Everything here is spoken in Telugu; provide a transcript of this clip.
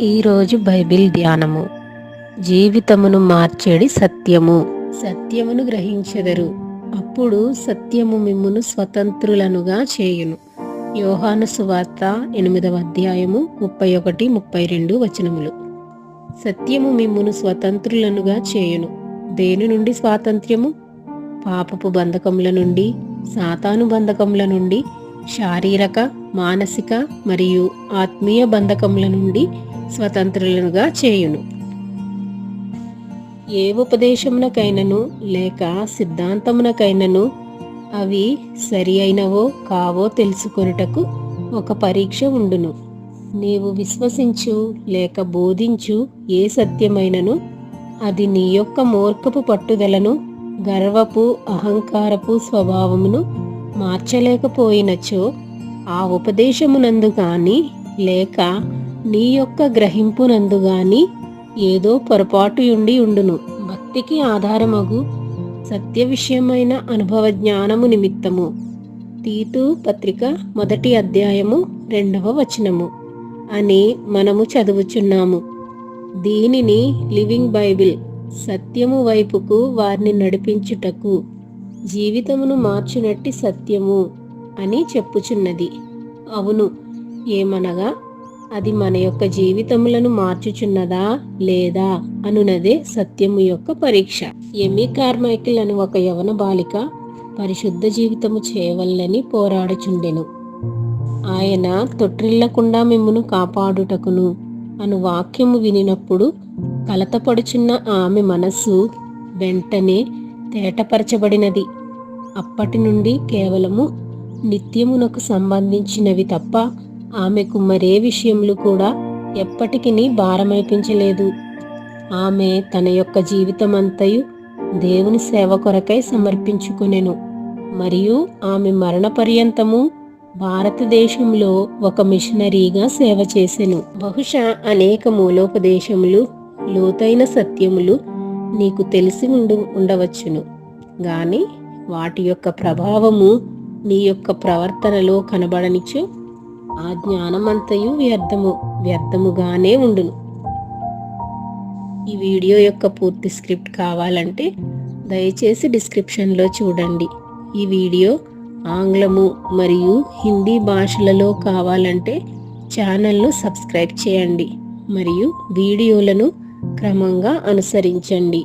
ఈరోజు బైబిల్ ధ్యానము. జీవితమును మార్చేడి సత్యము. సత్యమును గ్రహించెదరు. అప్పుడు సత్యము మిమ్మును స్వతంత్రులనుగా చేయును. యోహాను సువార్త ఎనిమిదవ అధ్యాయము ముప్పై ఒకటి ముప్పై రెండు వచనములు. సత్యము మిమ్మును స్వతంత్రులనుగా చేయును. దేని నుండి స్వాతంత్ర్యము? పాపపు బంధకముల నుండి సాతాను బంధకముల నుండి శారీరక మానసిక మరియు ఆత్మీయ బంధకముల నుండి స్వతంత్రులనుగా చేయును. ఏ ఉపదేశమునకైనను లేక సిద్ధాంతమునకైనను అవి సరి అయినవో కావో తెలుసుకొనుటకు ఒక పరీక్ష ఉండును. నీవు విశ్వసించు లేక బోధించు ఏ సత్యమైనను అది నీ యొక్క మూర్ఖపు పట్టుదలను గర్వపు అహంకారపు స్వభావమును మార్చలేకపోయినచో ఆ ఉపదేశమునందు కానీ లేక నీ యొక్క గ్రహింపునందుగాని ఏదో పొరపాటు ఉండి ఉండును. భక్తికి ఆధారమగు సత్య విషయమైన అనుభవ జ్ఞానము నిమిత్తము. తీతు పత్రిక మొదటి అధ్యాయము రెండవ వచనము. అని మనము చదువుచున్నాము. దీనిని లివింగ్ బైబిల్ సత్యము వైపుకు వారిని నడిపించుటకు జీవితమును మార్చునట్టి సత్యము అని చెప్పుచున్నది. అవును ఏమనగా అది మన యొక్క జీవితములను మార్చుచున్నదా లేదా అనునదే సత్యము యొక్క పరీక్ష. ఎమి కార్మైకిల్ అని ఒక యవన బాలిక పరిశుద్ధ జీవితము చేయవల్లని పోరాడుచుండెను. ఆయన తొట్టిల్లకుండా మిమ్మును కాపాడుటకును అను వాక్యము వినినప్పుడు కలతపడుచున్న ఆమె మనస్సు వెంటనే తేటపరచబడినది. అప్పటి నుండి కేవలము నిత్యమునకు సంబంధించినవి తప్ప ఆమెకు మరే విషయములు కూడా ఎప్పటికీ భారమైపించలేదు. ఆమె తన యొక్క జీవితమంతయు దేవుని సేవ కొరకై సమర్పించుకునెను. మరియు ఆమె మరణ పర్యంతము భారతదేశంలో ఒక మిషనరీగా సేవ చేసెను. బహుశా అనేక మూలోపదేశములు లోతైన సత్యములు నీకు తెలిసి ఉండు ఉండవచ్చును. గాని వాటి యొక్క ప్రభావము నీ యొక్క ప్రవర్తనలో కనబడనిచ్చు. ఆ జ్ఞానమంతయు వ్యర్థము వ్యర్థముగానే ఉండును. ఈ వీడియో యొక్క పూర్తి స్క్రిప్ట్ కావాలంటే దయచేసి డిస్క్రిప్షన్లో చూడండి. ఈ వీడియో ఆంగ్లము మరియు హిందీ భాషలలో కావాలంటే ఛానల్ను సబ్స్క్రైబ్ చేయండి మరియు వీడియోలను క్రమంగా అనుసరించండి.